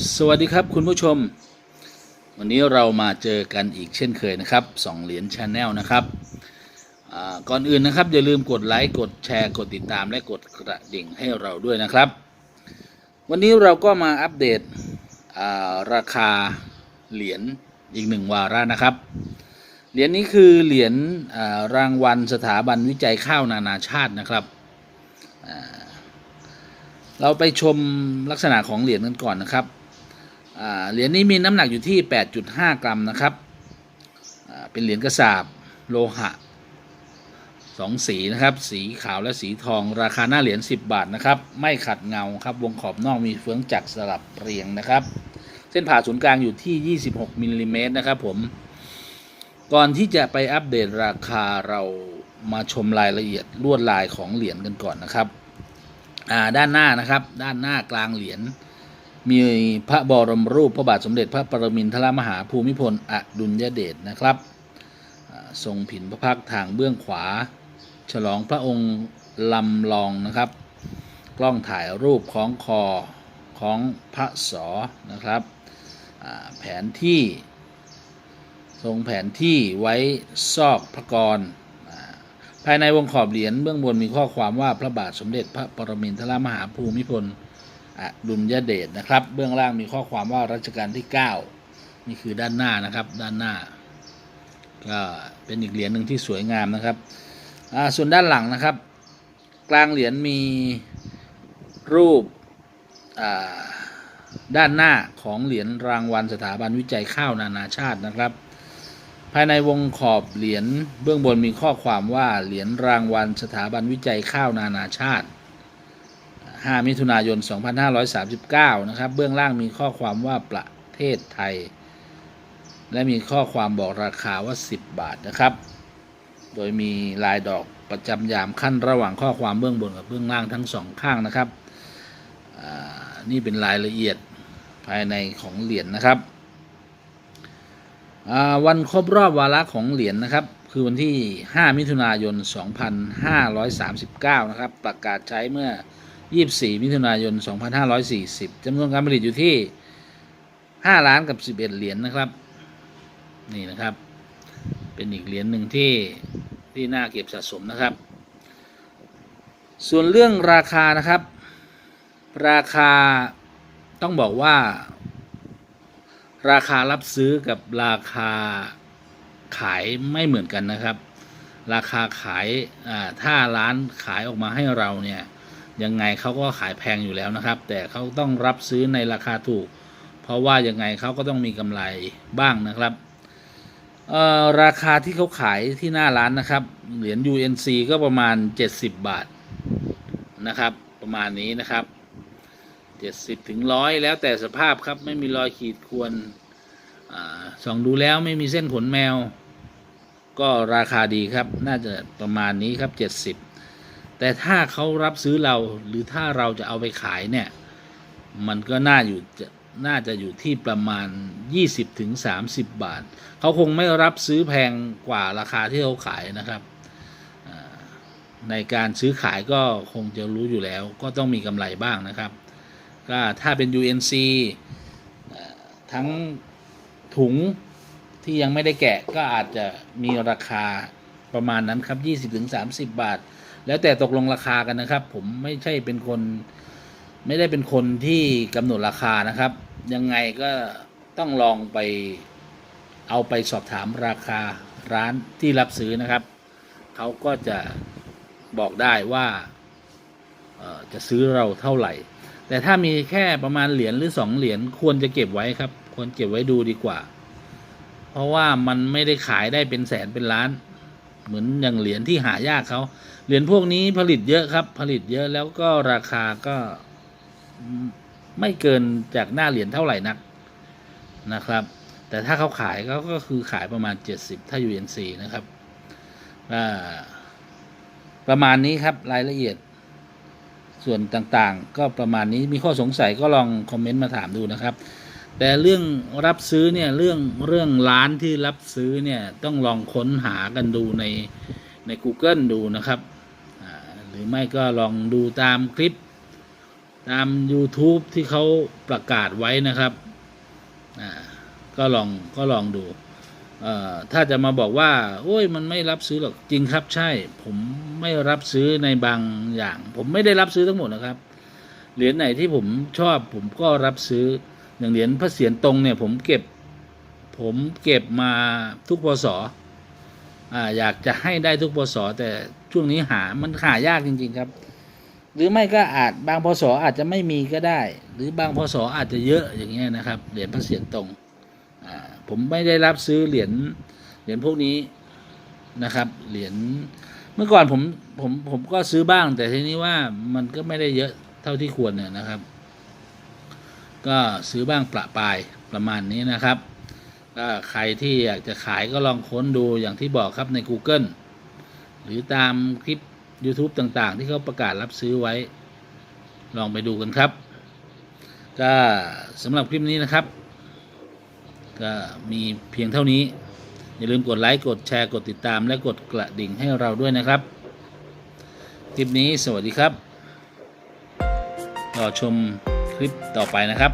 สวัสดีครับคุณผู้ชม วันนี้เรามาเจอกันอีกเช่นเคยนะครับสองเหรียญชาแนลนะครับก่อนอื่นนะครับอย่าลืมกดไลค์กดแชร์กดติดตามและกดกระดิ่งให้เราด้วยนะครับ วันนี้เราก็มาอัปเดตราคาเหรียญอีกหนึ่งวาระนะครับ เหรียญนี้คือเหรียญรางวัลสถาบันวิจัยข้าวนานาชาตินะครับเราไปชมลักษณะของเหรียญกันก่อนนะครับ เหรียญนี้มีน้ำหนักอยู่ที่ 8.5 กรัมนะครับเป็นเหรียญกระสาบโลหะสองสีนะครับสีขาวและสีทองราคาหน้าเหรียญ10 บาทนะครับไม่ขัดเงาครับวงขอบนอกมีเฟืองจักรสลับเรียงนะครับ เส้นผ่าศูนย์กลางอยู่ที่ 26มิลลิเมตรนะครับผมก่อนที่จะไปอัปเดตราคาเรามาชมรายละเอียดลวดลายของเหรียญกันก่อนนะครับด้านหน้านะครับด้านหน้ากลางเหรียญ มีพระบรมรูปพระบาทสมเด็จพระปรมินทรมหาภูมิพลอดุลยเดชนะครับ ทรงผินพระพักทางเบื้องขวา ฉลองพระองค์ลำลองนะครับ กล้องถ่ายรูปของคอของพระสอนะครับแผนที่ ทรงแผนที่ไว้ซอกพระกรภายในวงขอบเหรียญเบื้องบนมีข้อความว่าพระบาทสมเด็จพระปรมินทรมหาภูมิพล อดุลยเดชนะครับ เบื้องล่างมีข้อความว่ารัชกาลที่ 9 นี่คือด้านหน้านะครับ ด้านหน้า ก็เป็นอีกเหรียญหนึ่งที่สวยงามนะครับส่วนด้านหลังนะครับ กลางเหรียญมีรูปด้านหน้าของเหรียญรางวัลสถาบันวิจัยข้าวนานาชาตินะครับ ภายในวงขอบเหรียญเบื้องบนมีข้อความว่าเหรียญรางวัลสถาบันวิจัยข้าวนานาชาติ 5 มิถุนายน 2539 นะครับ เบื้องล่างมีข้อความว่าประเทศไทย และมีข้อความบอกราคาว่า 10 บาทนะครับ โดยมีลายดอกประจำยามขั้นระหว่างข้อความเบื้องบนกับเบื้องล่างทั้งสองข้างนะครับอ่านี่เป็นรายละเอียดภายในของเหรียญนะครับอ่าวันครบรอบวาระของเหรียญนะครับ คือวันที่ 5 มิถุนายน 2539 นะครับ ประกาศใช้เมื่อ 24 มิถุนายน 2540จำนวนการผลิตอยู่ที่ 5 ล้านกับ 11 เหรียญนนะครับ นี่นะครับ เป็นอีกเหรียญหนึ่งที่ที่น่าเก็บสะสมนะครับ ส่วนเรื่องราคานะครับ ราคาต้องบอกว่า ราคารับซื้อกับราคาขายไม่เหมือนกันนะครับ ราคาขายถ้าร้านขายออกมาให้เราเนี่ย ยังไงเขาก็ขายแพงอยู่แล้วนะครับ แต่เขาต้องรับซื้อในราคาถูก เพราะว่ายังไงเขาก็ต้องมีกำไรบ้างนะครับราคาที่เขาขายที่หน้าร้านนะครับ เหรียญ UNC ก็ประมาณ 70 บาทนะครับ ประมาณนี้นะครับ 70ถึงร้อยแล้วแต่สภาพครับไม่มีรอยขีดข่วนอส่องดูแล้วไม่มีเส้นขนแมว ก็ราคาดีครับ น่าจะประมาณนี้ครับ 70 แต่ถ้าเขารับซื้อเราหรือถ้าเราจะเอาไปขายเนี่ย มันก็น่าอยู่จะน่าจะอยู่ที่ประมาณ 20ถึง30 บาท เขาคงไม่รับซื้อแพงกว่าราคาที่เขาขายนะครับในการซื้อขายก็คงจะรู้อยู่แล้ว ก็ต้องมีกำไรบ้างนะครับ ก็ถ้าเป็น UNC ทั้งถุงที่ยังไม่ได้แกะก็อาจจะมีราคาประมาณนั้นครับ 20-30 บาท แล้วแต่ตกลงราคากันนะครับ ผมไม่ใช่เป็นคน ไม่ได้เป็นคนที่กำหนดราคานะครับ ยังไงก็ต้องลองไป เอาไปสอบถามราคาร้านที่รับซื้อนะครับ เขาก็จะบอกได้ว่าจะซื้อเราเท่าไหร่ แต่ถ้ามีแค่ประมาณเหรียญหรือสองเหรียญควรจะเก็บไว้ครับ ควรเก็บไว้ดูดีกว่า เพราะว่ามันไม่ได้ขายได้เป็นแสนเป็นล้าน เหมือนอย่างเหรียญที่หายากเขาเหรียญพวกนี้ผลิตเยอะครับ ผลิตเยอะแล้วก็ราคาก็ไม่เกินจากหน้าเหรียญเท่าไหร่นักนะครับ แต่ถ้าเขาขายเขาก็คือขายประมาณ 70 ถ้า UNC นะครับประมาณนี้ครับรายละเอียดส่วนต่างๆ ก็ประมาณนี้มีข้อสงสัยก็ลองคอมเมนต์มาถามดูนะครับ แต่เรื่องรับซื้อเนี่ยเรื่องเรื่องร้านที่รับซื้อเนี่ยต้องลองค้นหากันดูในใน Google ดูนะครับ หรือไม่ก็ลองดูตามคลิปตาม YouTube ที่เขาประกาศไว้นะครับอ่าก็ลองก็ลองดูเอ่อถ้าจะมาบอกว่า โอ้ยมันไม่รับซื้อหรอกจริงครับใช่ ผมไม่รับซื้อในบางอย่าง ผมไม่ได้รับซื้อทั้งหมดนะครับเหรียญไหนที่ผมชอบผมก็รับซื้อ อย่างเหรียญพระเศียรตรงเนี่ยผมเก็บผมเก็บมาทุกพศออยากจะให้ได้ทุกพศแต่ช่วงนี้หามันหายากจริง ๆครับ หรือไม่ก็อาจบางพศอาจจะไม่มีก็ได้ หรือบางพศอาจจะเยอะอย่างเงี้ยนะครับเหรียญพระเศียรตรงผมไม่ได้รับซื้อเหรียญเหรียญพวกนี้นะครับ เหรียญเมื่อก่อนผมผมผมก็ซื้อบ้าง แต่ทีนี้ว่ามันก็ไม่ได้เยอะเท่าที่ควรเนี่ยนะครับ ก็ซื้อบ้างประปายประมาณนี้นะครับก็ใครที่อยากจะขายก็ลองค้นดูอย่างที่บอกครับใน Google หรือตามคลิป YouTube ต่างๆ ที่เขาประกาศรับซื้อไว้ ลองไปดูกันครับ ก็สำหรับคลิปนี้นะครับ ก็มีเพียงเท่านี้ อย่าลืมกดไลค์ กดแชร์ กดติดตาม และกดกระดิ่งให้เราด้วยนะครับ คลิปนี้สวัสดีครับ รอชม คลิปต่อไปนะครับ